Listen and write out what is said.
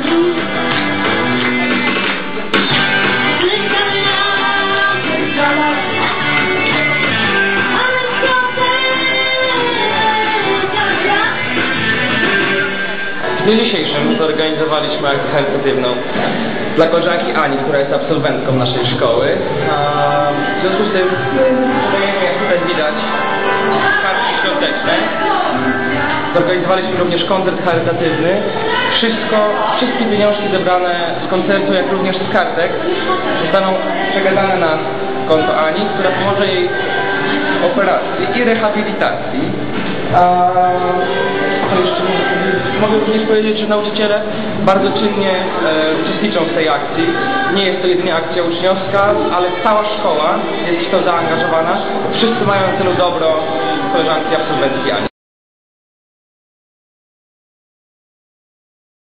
dniu dzisiejszym zorganizowaliśmy akcję charytatywną dla koleżanki Ani, która jest absolwentką naszej szkoły. W związku z tym jak tutaj widać, kartki świąteczne. Zorganizowaliśmy również koncert charytatywny wszystko, wszystkie pieniążki zebrane z koncertu, jak również z kartek, zostaną przekazane na konto Ani, która pomoże jej operacji i rehabilitacji. A co jeszcze mogę? Mogę również powiedzieć, że nauczyciele bardzo czynnie e, uczestniczą w tej akcji. Nie jest to jedynie akcja uczniowska, ale cała szkoła jest w to zaangażowana. Wszyscy mają na celu dobro koleżanki absolwentki Ani.